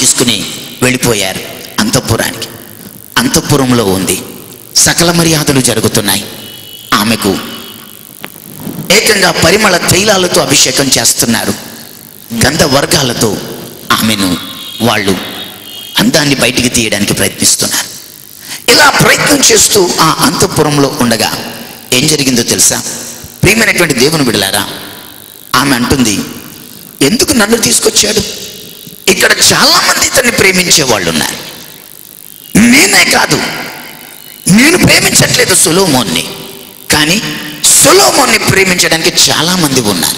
తీసుకుని వెళ్ళిపోయారు అంతఃపురానికి. అంతఃపురంలో ఉంది. సకల మర్యాదలు జరుగుతున్నాయి. ఆమెకు ఏకంగా పరిమళ తైలాలతో అభిషేకం చేస్తున్నారు. గంధ వర్గాలతో ఆమెను వాళ్ళు అందాన్ని బయటికి తీయడానికి ప్రయత్నిస్తున్నారు. ఇలా ప్రయత్నం చేస్తూ ఆ అంతఃపురంలో ఉండగా ఏం జరిగిందో తెలుసా? ప్రియమైనటువంటి దేవుని విడలారా ఆమె అంటుంది ఎందుకు నన్ను తీసుకొచ్చాడు ఇక్కడ చాలామంది ఇతన్ని ప్రేమించే వాళ్ళు ఉన్నారు. నేనే కాదు. నేను ప్రేమించట్లేదు సులోమోన్ని. కానీ సులోమోన్ని ప్రేమించడానికి చాలా మంది ఉన్నారు.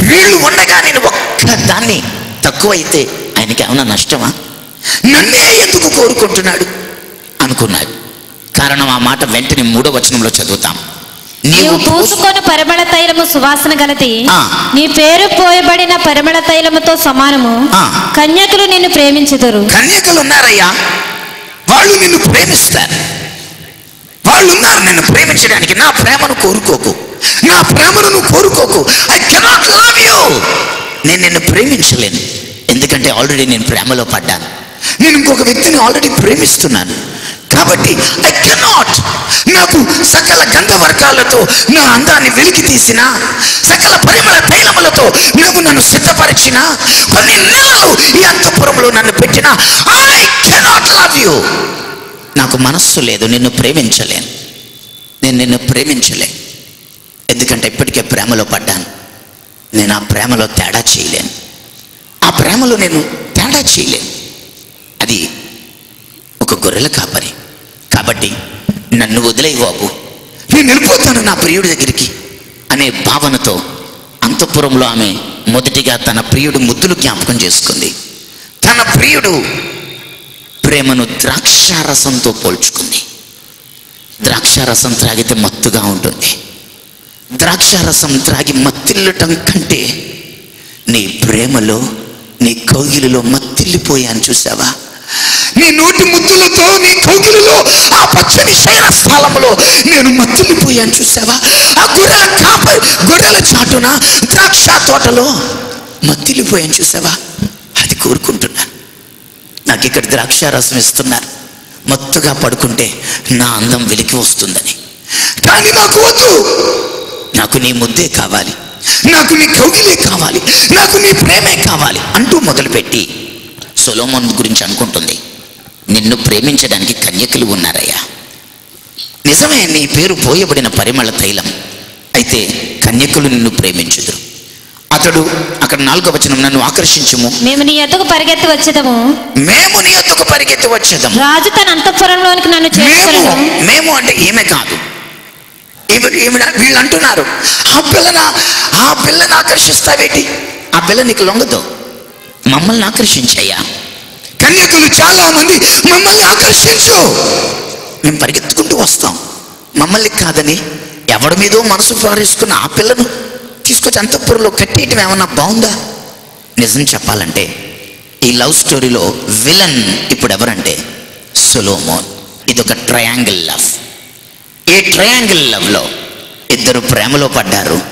వీళ్ళు ఉండగా నేను ఒక్క దాన్ని తక్కువైతే ఆయనకి ఏమైనా నష్టమా? నన్నే ఎందుకు కోరుకుంటున్నాడు? అనుకున్నాడు కారణం ఆ మాట వెంటనే మూడో వచనంలో చదువుతాం. నీవు పూసుకొని పరిమళ తైలము సువాసన గలది. నీ పేరు పోయబడిన పరిమళ తైలముతో సమానము. కన్యకులు నిన్ను ప్రేమించుదురు. కన్యకలు ఉన్నారయ్యా వాళ్ళు నిన్ను ప్రేమిస్తారు. వాళ్ళు ఉన్నారు నిన్ను ప్రేమించడానికి. నా ప్రేమను కోరుకోకు. నా ప్రేమను నువ్వు కోరుకోకు. ఐ కెనాట్ లవ్ యూ నేను నిన్ను ప్రేమించలేను. ఎందుకంటే ఆల్రెడీ నేను ప్రేమలో పడ్డాను. నేను ఇంకొక వ్యక్తిని ఆల్రెడీ ప్రేమిస్తున్నాను. కాబట్టి ఐ కెనాట్ నాకు సకల గంధ వర్గాలతో నా అందాన్ని వెలికి తీసిన సకల పరిమళ తైలములతో నువ్వు నన్ను సిద్ధపరిచిన కొన్ని నెలలు ఈ అంతఃపురంలో నన్ను పెట్టిన ఐ కెనాట్ లవ్ యూ నాకు మనస్సు లేదు నిన్ను ప్రేమించలేను. నేను నిన్ను ప్రేమించలేను. ఎందుకంటే ఇప్పటికే ప్రేమలో పడ్డాను. నేను ఆ ప్రేమలో తేడా చేయలేను. ఆ ప్రేమలో నేను తేడా చేయలేను. అది ఒక గొర్రెల కాపరి. కాబట్టి నన్ను వదిలే బాబు. నేను వెళ్ళిపోతాను నా ప్రియుడి దగ్గరికి. అనే భావనతో అంతఃపురంలో ఆమె మొదటిగా తన ప్రియుడు ముద్దులు జ్ఞాపకం చేసుకుంది. తన ప్రియుడు ప్రేమను ద్రాక్షారసంతో పోల్చుకుంది. ద్రాక్షారసం త్రాగితే మత్తుగా ఉంటుంది. ద్రాక్షారసం త్రాగి మత్తిల్లటం కంటే నీ ప్రేమలో నీ కౌగిలిలో మత్తిల్లిపోయాను చూసావా నీ నోటి ముద్దులతో నీ కౌగిలిలో ఆ పచ్చని శయన స్థలంలో నేను మత్తిల్లిపోయాను చూసావా? ఆ గొర్రెల కాప గొర్రెల చాటున ద్రాక్ష తోటలో మత్తిల్లిపోయాను చూసావా? అది కోరుకుంటున్నాను నాకు ఇక్కడ ద్రాక్ష రసం ఇస్తున్నారు మత్తుగా పడుకుంటే నా అందం వెలికి వస్తుందని. కానీ నాకు వద్దు. నాకు నీ ముద్దే కావాలి. నాకు నీ కౌగిలే కావాలి. నాకు నీ ప్రేమే కావాలి అంటూ మొదలుపెట్టి సొలోమోన్ గురించి అనుకుంటుంది. నిన్ను ప్రేమించడానికి కన్యకులు ఉన్నారయ్యా. నిజమే నీ పేరు పోయబడిన పరిమళ తైలం. అయితే కన్యకులు నిన్ను ప్రేమించుదురు. అతడు అక్కడ నాలుగో వచనం నన్ను ఆకర్షించుము. మేము నీ ఎద్దకు పరిగెత్తి వచ్చేదము. మేము నీ యొద్దకు పరిగెత్తి వచ్చేదాం రాజు తన అంతఃపురంలోనికి నన్ను చేర్చుకొనెను మేము అంటే ఈమె కాదు. వీళ్ళు అంటున్నారు ఆ పిల్లన ఆ పిల్లని ఆకర్షిస్తావేటి? ఆ పిల్ల నీకు లొంగదు. మమ్మల్ని ఆకర్షించయ్యా. కన్యకులు చాలా మంది మమ్మల్ని ఆకర్షించు. మేము పరిగెత్తుకుంటూ వస్తాం. మమ్మల్ని కాదని ఎవడి మీదో మనసు పారేసుకున్న ఆ పిల్లను తీసుకొచ్చి అంతఃపురంలో కట్టేయటం ఏమన్నా బాగుందా? నిజం చెప్పాలంటే ఈ లవ్ స్టోరీలో విలన్ ఇప్పుడు ఎవరంటే సులోమోన్. ఇదొక ట్రయాంగిల్ లవ్. ఈ ట్రయాంగిల్ లవ్లో ఇద్దరు ప్రేమలో పడ్డారు.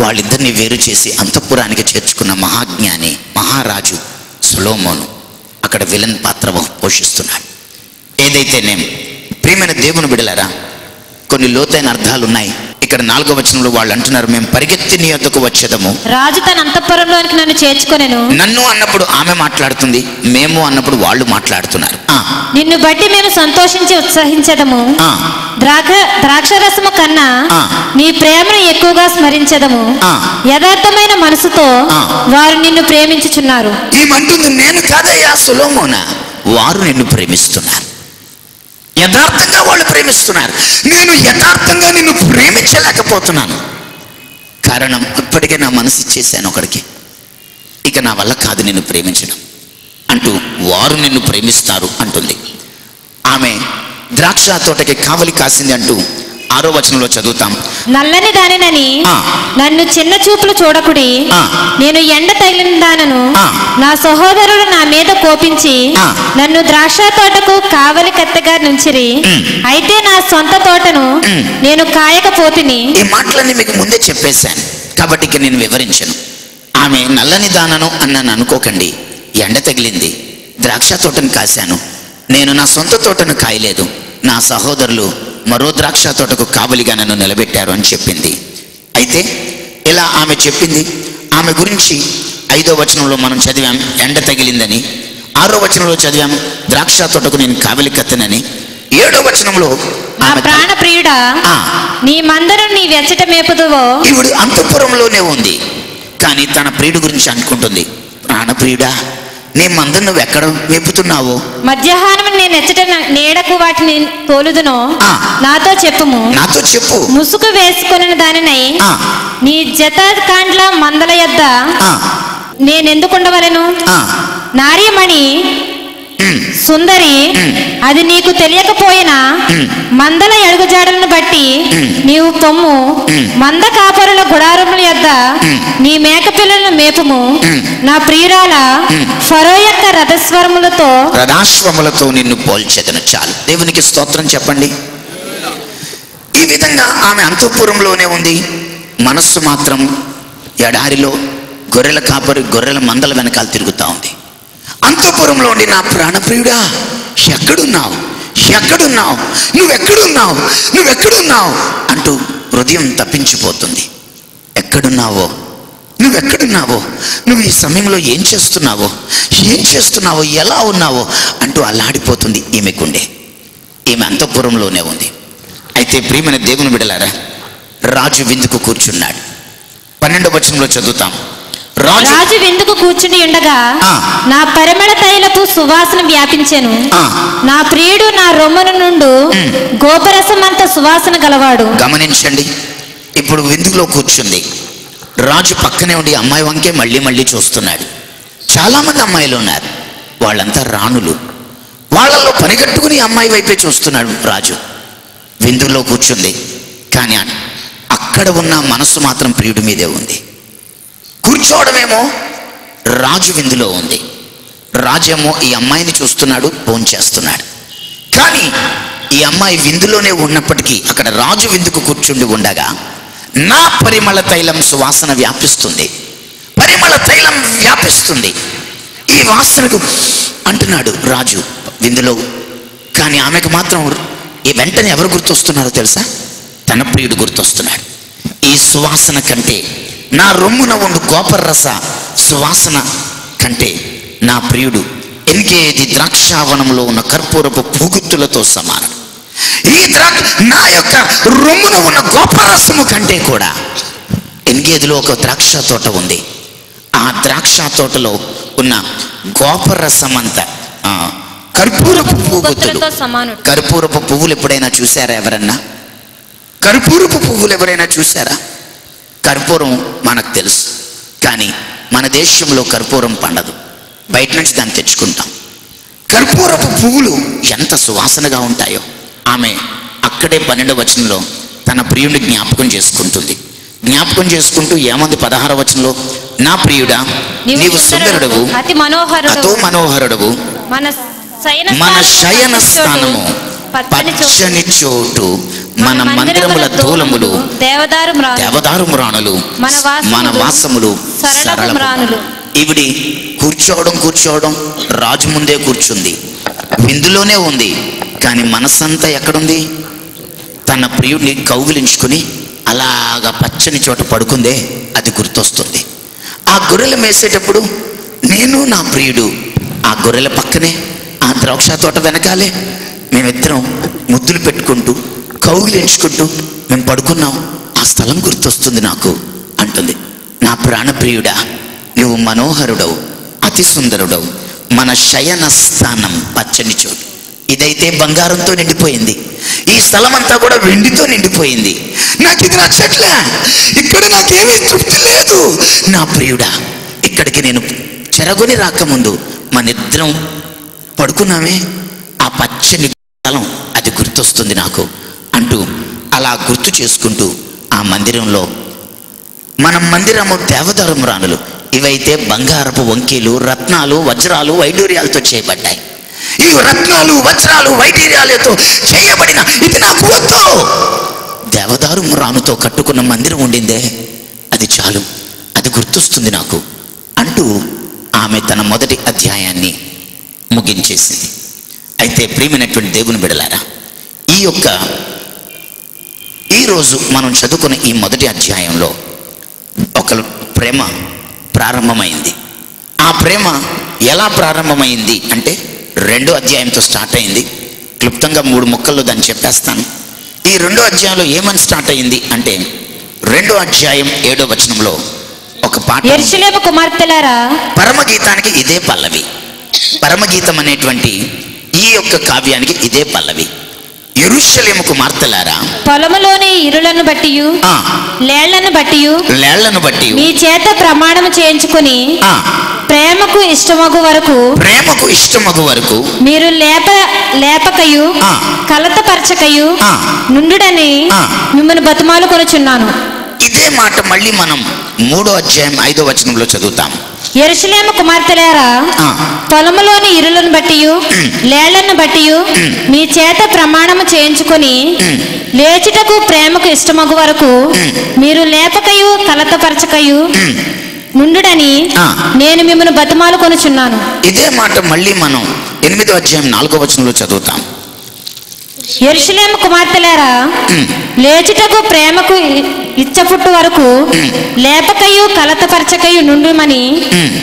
వాళ్ళిద్దరిని వేరు చేసి అంతఃపురానికి చేర్చుకున్న మహాజ్ఞాని మహారాజు సులోమోను. అక్కడ విలన్ పాత్ర పోషిస్తున్నాడు. ఏదైతేనేం ప్రియమైన దేవుని బిడలారా కొన్ని లోతైన అర్థాలు ఉన్నాయి ఇక్కడ నాలుగో వచనంలో వాళ్ళు అంటున్నారు మేము పరిగెత్తి నీ వద్దకు వచ్చేదము. రాజు తన అంతఃపురంలోనికి నన్ను చేర్చుకొనెను. నన్ను అన్నప్పుడు ఆమె మాట్లాడుతుంది మేము అన్నప్పుడు వాళ్ళు మాట్లాడుతున్నారు. నిన్ను బట్టి మేము సంతోషించి ఉత్సహించదము. ద్రాక్ష ద్రాక్షరసము కన్నా. నీ ప్రేమను ఎక్కువగా స్మరించదము. యథార్థమైన మనసుతో. వారు నిన్ను ప్రేమించుచున్నారు. ఏమంటుంది నేను కాదయ్యా సులోమోన? వారు నిన్ను ప్రేమిస్తున్నారు. యథార్థంగా వాళ్ళు ప్రేమిస్తున్నారు. నేను యథార్థంగా నిన్ను ప్రేమించలేకపోతున్నాను. కారణం ఇప్పటికే నా మనసు ఇచ్చేసాను ఒకడికి. ఇక నా వల్ల కాదు నిన్ను ప్రేమించడం. అంటూ వారు నిన్ను ప్రేమిస్తారు అంటుంది ఆమె ద్రాక్ష తోటకి కావలి కాసింది అంటూ ఆరో వచనంలో చదువుతాం నల్లని దానినని. నన్ను చిన్న చూపులు చూడకుడి. నేను ఎండ తగిలిన దానను. నా సహోదరుడు నా మీద కోపించి. నన్ను ద్రాక్ష తోటకు కావలి కత్తెగా నుంచిరి. అయితే నా సొంత తోటను. నేను కాయకపోతిని ఈ మాటలన్నీ మీకు ముందే చెప్పేశాను కాబట్టి నేను వివరించను ఆమె నల్లని దానను అన్నాను అనుకోకండి ఎండ తగిలింది. ద్రాక్ష తోటను కాశాను. నేను నా సొంత తోటను కాయలేదు. నా సహోదరులు మరో ద్రాక్ష తోటకు కావలిగా నన్ను నిలబెట్టారు అని చెప్పింది. అయితే ఇలా ఆమె చెప్పింది? ఆమె గురించి ఐదో వచనంలో మనం చదివాం ఎండ తగిలిందని. ఆరో వచనంలో చదివాం ద్రాక్ష తోటకు నేను కావలి కత్తెనని. ఏడో వచనంలో నా ప్రాణ ప్రియుడా. నీ మందరం నీ వెచ్చట మేపుదువో. ఈవిడ అంతఃపురంలోనే ఉంది. కానీ తన ప్రియుడి గురించి అనుకుంటుంది. ప్రాణప్రియుడా నీ మందు నువ్వు ఎక్కడ మేపుతున్నావో మధ్యాహ్నం నేను ఎచ్చట నీడకు వాటిని తోలుదునో. నాతో చెప్పుము. నాతో చెప్పు. ముసుగు వేసుకొనిన దానినై నీ జత కాండ్ల మందల యొద్ద నేనెందుకుండవలను ఉమ్, సుందరి అది నీకు తెలియకపోయినా మందల ఎడుగుజాడలను బట్టి నీవు పొమ్ము మంద కాపరుల గుడారముల యొద్ద నీ మేక పిల్లలను మేపుము. నా ప్రియురాల ఫరో యొక్క రథస్వరములతో రథాశ్వములతో నిన్ను పోల్చెదను చాలు. దేవునికి స్తోత్రం చెప్పండి. ఈ విధంగా ఆమె అంతఃపురంలోనే ఉంది. మనస్సు మాత్రం ఎడారిలో గొర్రెల కాపరి గొర్రెల మందల వెనకాల తిరుగుతూ ఉంది. అంతఃపురంలో ఉండి నా ప్రాణప్రియుడా ఎక్కడున్నావు? ఎక్కడున్నావు? నువ్వెక్కడున్నావు? నువ్వెక్కడున్నావు? అంటూ హృదయం తప్పించిపోతుంది. ఎక్కడున్నావో? నువ్వెక్కడున్నావో? నువ్వు ఈ సమయంలో ఏం చేస్తున్నావో? ఏం చేస్తున్నావో? ఎలా ఉన్నావో? అంటూ అల్లాడిపోతుంది ఈమెకుండే ఈమె అంతఃపురంలోనే ఉంది. అయితే ప్రియమైన దేవుని బిడలారా రాజు విందుకు కూర్చున్నాడు. పన్నెండవ వచనంలో చదువుతాం. రాజు విందుకు కూర్చుని ఉండగా. నా పరిమళ తైలపు సువాసన వ్యాపించెను. నా ప్రియుడు నా రొమ్మను నుండు మ్. గోపరసమంత సువాసన గలవాడు. గమనించండి ఇప్పుడు విందులో కూర్చుంది. రాజు పక్కనే ఉండి అమ్మాయి వంకే మళ్ళీ మళ్ళీ చూస్తున్నాడు. చాలామంది అమ్మాయిలు ఉన్నారు. వాళ్ళంతా రాణులు. వాళ్ళలో పనిగట్టుకుని అమ్మాయి వైపే చూస్తున్నాడు రాజు. విందులో కూర్చుంది. కానీ అక్కడ ఉన్న మనస్సు మాత్రం ప్రియుడి మీదే ఉంది. కూర్చోవడమేమో రాజు విందులో ఉంది. రాజేమో ఈ అమ్మాయిని చూస్తున్నాడు చేస్తున్నాడు. కానీ ఈ అమ్మాయి విందులోనే ఉన్నప్పటికీ అక్కడ రాజు విందుకు కూర్చుండి ఉండగా నా పరిమళ తైలం సువాసన వ్యాపిస్తుంది. పరిమళ తైలం వ్యాపిస్తుంది. ఈ వాసనకు అంటున్నాడు రాజు విందులో. కానీ ఆమెకు మాత్రం ఈ వెంటనే ఎవరు గుర్తొస్తున్నారో తెలుసా? తన ప్రియుడు గుర్తొస్తున్నాడు. ఈ సువాసన కంటే నా రొమ్మున ఉండు గోపర్రస సువాసన కంటే నా ప్రియుడు ఎన్గేది ద్రాక్షావనంలో ఉన్న కర్పూరపు పూగుత్తులతో సమానం. ఈ ద్రాక్ష నా యొక్క రొమ్మున ఉన్న గోపరసము కంటే కూడా ఎన్గేదిలో ఒక ద్రాక్ష తోట ఉంది. ఆ ద్రాక్ష తోటలో ఉన్న గోపరసమంత ఆ, కర్పూరపు సమానుడు. కర్పూరపు పువ్వులు ఎప్పుడైనా చూసారా ఎవరన్నా? కర్పూరపు పువ్వులు ఎవరైనా చూసారా కర్పూరం మనకు తెలుసు. కానీ మన దేశంలో కర్పూరం పండదు. బయట నుంచి దాన్ని తెచ్చుకుంటాం. కర్పూరపు పువ్వులు ఎంత సువాసనగా ఉంటాయో. ఆమె అక్కడే పన్నెండవ వచనంలో తన ప్రియుడిని జ్ఞాపకం చేసుకుంటుంది. జ్ఞాపకం చేసుకుంటూ ఏమంది పదహార వచనంలో నా ప్రియుడా నీవు సుందరుడవు అతి మనోహరుడు అతో మనోహరుడవు మన శయన మన స్థానము శయన పచ్చని చోటు, మన మందిరముల దూలములు దేవదారు మ్రాను దేవదారు మ్రాణులు మన వాసములు మన వాసములు సరళపు సరళపు. మ్రాణులు. ఈవిడి కూర్చోవడం కూర్చోవడం రాజు ముందే కూర్చుంది విందులోనే ఉంది కానీ మనసంతా ఎక్కడుంది తన ప్రియుడిని కౌగిలించుకుని అలాగా పచ్చని చోట పడుకుందే అది గుర్తొస్తుంది ఆ గొర్రెలు మేసేటప్పుడు నేను నా ప్రియుడు ఆ గొర్రెల పక్కనే ఆ ద్రాక్ష తోట వెనకాలే మేమిద్దరం ముద్దులు పెట్టుకుంటూ కౌగిలించుకుంటూ మేము పడుకున్నాం. ఆ స్థలం గుర్తొస్తుంది నాకు అంటుంది. నా ప్రాణప్రియుడా నువ్వు మనోహరుడవు అతి సుందరుడవు. మన శయన స్థానం పచ్చని చోటు. ఇదైతే బంగారంతో నిండిపోయింది. ఈ స్థలం అంతా కూడా వెండితో నిండిపోయింది. నాకు ఇది నచ్చట్లే. ఇక్కడ నాకేమీ తృప్తి లేదు. నా ప్రియుడా ఇక్కడికి నేను చెరగొని రాకముందు మన ఇద్దరం పడుకున్నామే. ఆ పచ్చని స్థలం అది గుర్తొస్తుంది నాకు. అంటూ అలా గుర్తు చేసుకుంటూ ఆ మందిరంలో మన మందిరము దేవదారు ఇవైతే బంగారపు వంకీలు రత్నాలు వజ్రాలు వైడూర్యాలతో చేయబడ్డాయి. ఈ రత్నాలు వజ్రాలు వైడూర్యాలతో చేయబడిన ఇది నాకు వద్దు దేవదారు రాణుతో కట్టుకున్న మందిరం ఉండిందే అది చాలు అది గుర్తొస్తుంది నాకు అంటూ ఆమె తన మొదటి అధ్యాయాన్ని ముగించేసింది. అయితే ప్రియమైనటువంటి దేవుని బిడలారా ఈ యొక్క ఈరోజు మనం చదువుకున్న ఈ మొదటి అధ్యాయంలో ఒక ప్రేమ ప్రారంభమైంది. ఆ ప్రేమ ఎలా ప్రారంభమైంది అంటే రెండో అధ్యాయంతో స్టార్ట్ అయింది. క్లుప్తంగా మూడు ముక్కల్లో దాన్ని చెప్పేస్తాను. ఈ రెండో అధ్యాయంలో ఏమని స్టార్ట్ అయింది అంటే రెండో అధ్యాయం ఏడో వచనంలో ఒక పాట కుమార్తెలారా పరమగీతానికి ఇదే పల్లవి. పరమగీతం అనేటువంటి ఈ యొక్క కావ్యానికి ఇదే పల్లవి. ఎరుషలేము కుమార్తెలారా పొలములోని ఇరులను బట్టి లేళ్ళను బట్టి లేళ్ళను బట్టి మీ చేత ప్రమాణం చేయించుకుని ప్రేమకు ఇష్టమగు వరకు ప్రేమకు ఇష్టమగు వరకు మీరు లేప లేపకయు. కలతపరచకయు. నుండుడని. మిమ్మల్ని బతుమాలు కొనుచున్నాను ఇదే మాట మళ్ళీ మనం మూడో అధ్యాయం ఐదో వచనంలో చదువుతాం ఎరుషలేము కుమార్తెలారా ఆ. పొలములోని ఇరులను బట్టి లేళ్ళను బట్టి మీ చేత ప్రమాణము చేయించుకుని. లేచుటకు ప్రేమకు ఇష్టమగు వరకు మీరు లేపకయు కలతపరచకయు. నుండుడని ఆ. నేను మిమ్మల్ని బతుమాలు కొనుచున్నాను ఇదే మాట మళ్ళీ మనం ఎనిమిదో అధ్యాయం నాలుగో వచనంలో చదువుతాం ఎరుషలేము కుమార్తెలారా. లేచుటకు ప్రేమకు ఇచ్చపుట్టు వరకు లేపకయు కలతపరచకయు నుండుమని.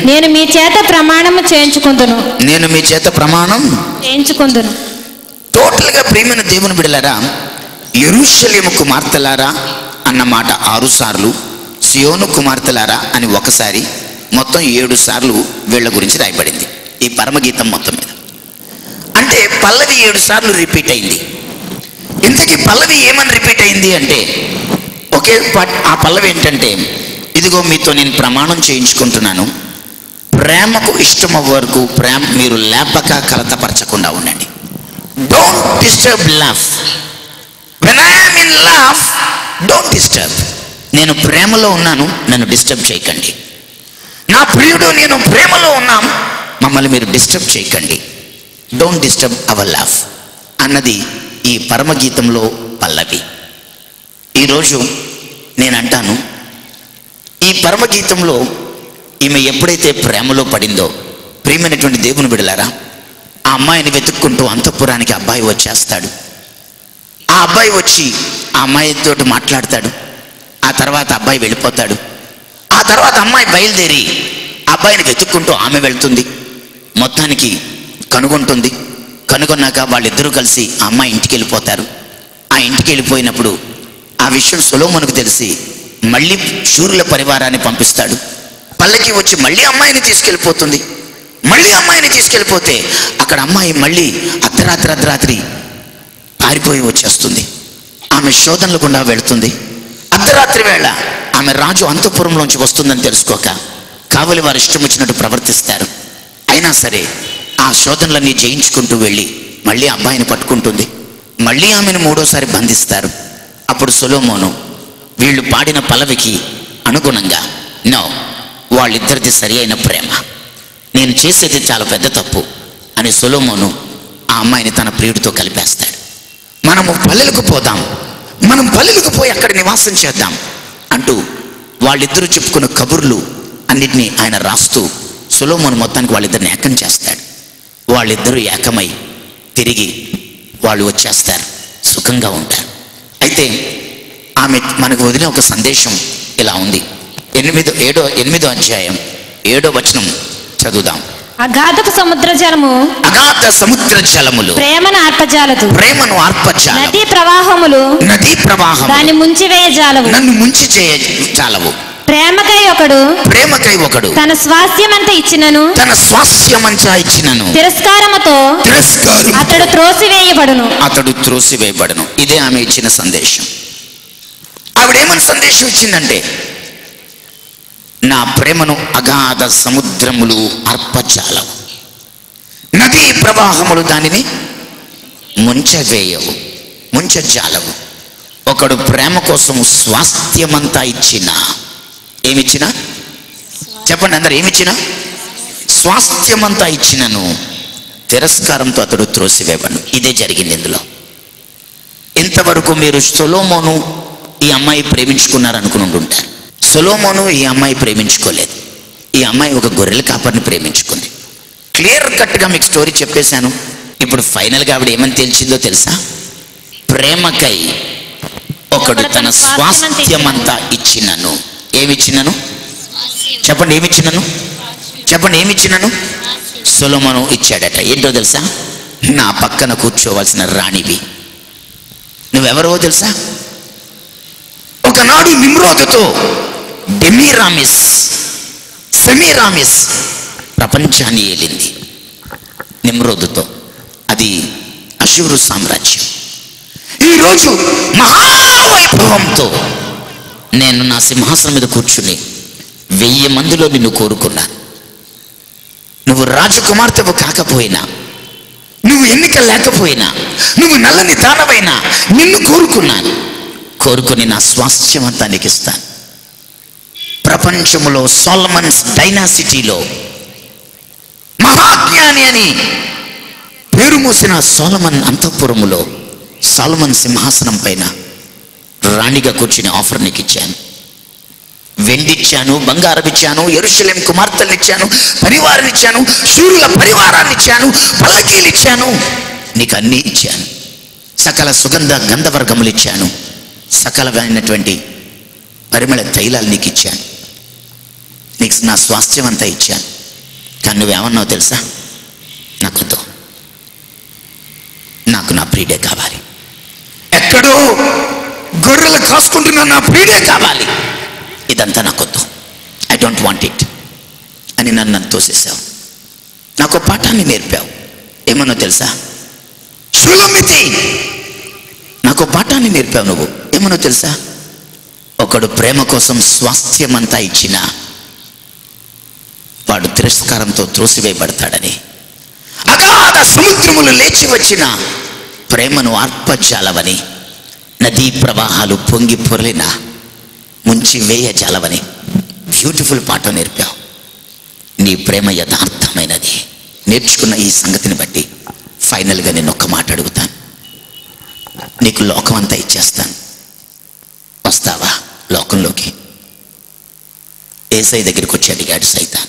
నేను మీ చేత ప్రమాణము చేయించుకుందును నేను మీ చేత ప్రమాణం చేయించుకుందును టోటల్గా ప్రేమైన దేవుని బిడలారా ఎరుషలేము కుమార్తెలారా అన్న మాట ఆరు సార్లు సియోను కుమార్తెలారా అని ఒకసారి మొత్తం ఏడు సార్లు వీళ్ళ గురించి రాయబడింది ఈ పరమగీతం మొత్తం మీద అంటే పల్లవి ఏడు సార్లు రిపీట్ అయింది. ఇంతకీ పల్లవి ఏమని రిపీట్ అయింది అంటే ఒకే పాట్ ఆ పల్లవి ఏంటంటే ఇదిగో మీతో నేను ప్రమాణం చేయించుకుంటున్నాను. ప్రేమకు ఇష్టం వరకు ప్రేమ మీరు లేపక కలతపరచకుండా ఉండండి. Don't disturb love when I'm in love don't disturb నేను ప్రేమలో ఉన్నాను నన్ను డిస్టర్బ్ చేయకండి. నా ప్రియుడు నేను ప్రేమలో ఉన్నాం మమ్మల్ని మీరు డిస్టర్బ్ చేయకండి. డోంట్ డిస్టర్బ్ అవర్ లవ్ అన్నది ఈ పరమగీతంలో పల్లవి. ఈరోజు నేను అంటాను ఈ పరమగీతంలో ఈమె ఎప్పుడైతే ప్రేమలో పడిందో ప్రియమైనటువంటి దేవుని బిడలారా ఆ అమ్మాయిని వెతుక్కుంటూ అంతఃపురానికి అబ్బాయి వచ్చేస్తాడు. ఆ అబ్బాయి వచ్చి ఆ అమ్మాయితో మాట్లాడతాడు. ఆ తర్వాత అబ్బాయి వెళ్ళిపోతాడు. ఆ తర్వాత అమ్మాయి బయలుదేరి అబ్బాయిని వెతుక్కుంటూ ఆమె వెళ్తుంది. మొత్తానికి కనుగొంటుంది. కనుగొన్నాక వాళ్ళిద్దరూ కలిసి ఆ అమ్మాయి ఇంటికి వెళ్ళిపోతారు. ఆ ఇంటికి వెళ్ళిపోయినప్పుడు ఆ విషయం సులోమనుకు తెలిసి మళ్ళీ శూరుల పరివారాన్ని పంపిస్తాడు. పల్లకి వచ్చి మళ్ళీ అమ్మాయిని తీసుకెళ్ళిపోతుంది. మళ్ళీ అమ్మాయిని తీసుకెళ్ళిపోతే అక్కడ అమ్మాయి మళ్ళీ అర్ధరాత్రి అర్ధరాత్రి పారిపోయి వచ్చేస్తుంది. ఆమె శోధనలు గుండా వెళుతుంది. అర్ధరాత్రి వేళ ఆమె రాజు అంతఃపురంలోంచి వస్తుందని తెలుసుకోక కావలి వారు ఇష్టం వచ్చినట్టు ప్రవర్తిస్తారు. అయినా సరే ఆ శోధనలన్నీ జయించుకుంటూ వెళ్ళి మళ్ళీ అబ్బాయిని పట్టుకుంటుంది. మళ్ళీ ఆమెను మూడోసారి బంధిస్తారు. అప్పుడు సొలోమోను వీళ్ళు పాడిన పల్లవికి అనుగుణంగా నో వాళ్ళిద్దరిది సరి అయిన ప్రేమ. నేను చేసేది చాలా పెద్ద తప్పు అని సొలోమోను ఆ అమ్మాయిని తన ప్రియుడితో కలిపేస్తాడు. మనము పల్లెలకు పోదాం. మనం పల్లెలకు పోయి అక్కడ నివాసం చేద్దాం అంటూ వాళ్ళిద్దరూ చెప్పుకున్న కబుర్లు అన్నిటినీ ఆయన రాస్తూ సులోమోను మొత్తానికి వాళ్ళిద్దరిని ఏకం చేస్తాడు. వాళ్ళిద్దరూ ఏకమై తిరిగి వాళ్ళు వచ్చేస్తారు. సుఖంగా ఉంటారు. అయితే ఆమె మనకు వదిలిన ఒక సందేశం ఇలా ఉంది. ఎనిమిదో ఏడో ఎనిమిదో అధ్యాయం ఏడో వచనం చదువుదాం. అగాధపు సముద్ర జలము అగాధ సముద్ర జలములు ప్రేమను ఆర్పజాలదు. ప్రేమను ఆర్పచాల నదీ ప్రవాహములు నదీ ప్రవాహం దాన్ని ముంచివేయ జాలవు నన్ను ముంచి చేయ చాలవు ప్రేమకై ఒకడు ప్రేమకై ఒకడు తన స్వాస్థ్యమంతా ఇచ్చినను. తన స్వాస్థ్యమంతా ఇచ్చినను. తిరస్కారముతో తిరస్కారం అతడు త్రోసివేయబడును. అతడు త్రోసివేయబడను. ఇదే ఆమె ఇచ్చిన సందేశం. ఆవిడేమని సందేశం ఇచ్చిందంటే నా ప్రేమను అగాధ సముద్రములు అర్పచాలవు. నదీ ప్రవాహములు దానిని ముంచవేయవు ముంచజాలవు. ఒకడు ప్రేమ కోసం స్వాస్థ్యమంతా ఇచ్చిన ఏమిచ్చినా? చెప్పండి అందరు ఏమిచ్చినా? స్వాస్థ్యమంతా ఇచ్చినను. తిరస్కారంతో అతడు త్రోసివేయబడు ఇదే జరిగింది ఇందులో. ఇంతవరకు మీరు సొలోమోను ఈ అమ్మాయి ప్రేమించుకున్నారు అనుకుని ఉంటుంటారు సొలోమోను ఈ అమ్మాయి ప్రేమించుకోలేదు. ఈ అమ్మాయి ఒక గొర్రెల కాపరిని ప్రేమించుకుంది. క్లియర్ కట్గా మీకు స్టోరీ చెప్పేశాను. ఇప్పుడు ఫైనల్గా ఆవిడ ఏమని తెలిసిందో తెలుసా? ప్రేమకై ఒకడు తన స్వాస్థ్యమంతా ఇచ్చినను. ఏమిచ్చినను? చెప్పండి ఏమిచ్చినను? చెప్పండి ఏమిచ్చినను? సొలొమోను ఇచ్చాడట. ఏంటో తెలుసా? నా పక్కన కూర్చోవలసిన రాణివి. నువ్వెవరో తెలుసా? ఒకనాడు నిమ్రోదుతో డెమిరామిస్ సెమీరామిస్ ప్రపంచాన్ని ఏలింది నిమ్రోదుతో. అది అశూరు సామ్రాజ్యం. ఈరోజు మహావైభవంతో నేను నా సింహాసనం మీద కూర్చుని వెయ్యి మందిలో నిన్ను కోరుకున్నాను నువ్వు రాజకుమార్తెవు కాకపోయినా నువ్వు ఎన్నిక లేకపోయినా నువ్వు నల్లని దానవైనా నిన్ను కోరుకున్నాను కోరుకుని నా స్వాస్థ్యం అంతా నీకు ఇస్తాను ప్రపంచంలో డైనాసిటీలో మహాజ్ఞాని అని పేరు మూసిన సోలమన్ అంతఃపురములో సోలమన్ సింహాసనం పైన రాణిగా కూర్చుని ఆఫర్ నీకు ఇచ్చాను వెండిచ్చాను బంగారం ఇచ్చాను ఎరుషలేం కుమార్తెలు ఇచ్చాను పరివారం ఇచ్చాను సూర్యుల పరివారాన్ని ఇచ్చాను పల్లకీలు ఇచ్చాను. నీకు అన్నీ ఇచ్చాను సకల సుగంధ గంధవర్గములు ఇచ్చాను సకలమైనటువంటి పరిమళ తైలాలు నీకు ఇచ్చాను నీకు నా స్వాస్థ్యం అంతా ఇచ్చాను. కానీ నువ్వేమన్నావు తెలుసా? నాకు నాకు నా ప్రియుడే కావాలి. ఎక్కడో కాసుకుంటున్నా నా ప్రియుడే కావాలి. ఇదంతా నాకొద్దు ఐ డోంట్ వాంట్ ఇట్ అని నన్ను తోసేసావు నాకు పాఠాన్ని నేర్పావు. ఏమన్నా తెలుసా? షులమితి నాకు పాఠాన్ని నేర్పావు నువ్వు. ఏమన్నా తెలుసా? ఒకడు ప్రేమ కోసం స్వాస్థ్యమంతా ఇచ్చిన వాడు తిరస్కారంతో త్రోసివేయబడతాడని. అగాధ సముద్రములు లేచి వచ్చిన ప్రేమను ఆర్పజాలవని. నదీ ప్రవాహాలు పొంగి పొరలిన ముంచి వేయ జాలవని బ్యూటిఫుల్ పాట నేర్పావు. నీ ప్రేమ యథార్థమైనది. నేర్చుకున్న ఈ సంగతిని బట్టి ఫైనల్గా నేను ఒక్క మాట అడుగుతాను. నీకు లోకం అంతా ఇచ్చేస్తాను. వస్తావా లోకంలోకి? ఏసై దగ్గరికి వచ్చి అడిగాడు సైతాన్.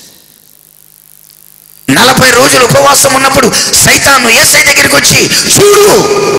నలభై రోజులు ఉపవాసం ఉన్నప్పుడు సైతాను ఏసై దగ్గరికి వచ్చి చూడు!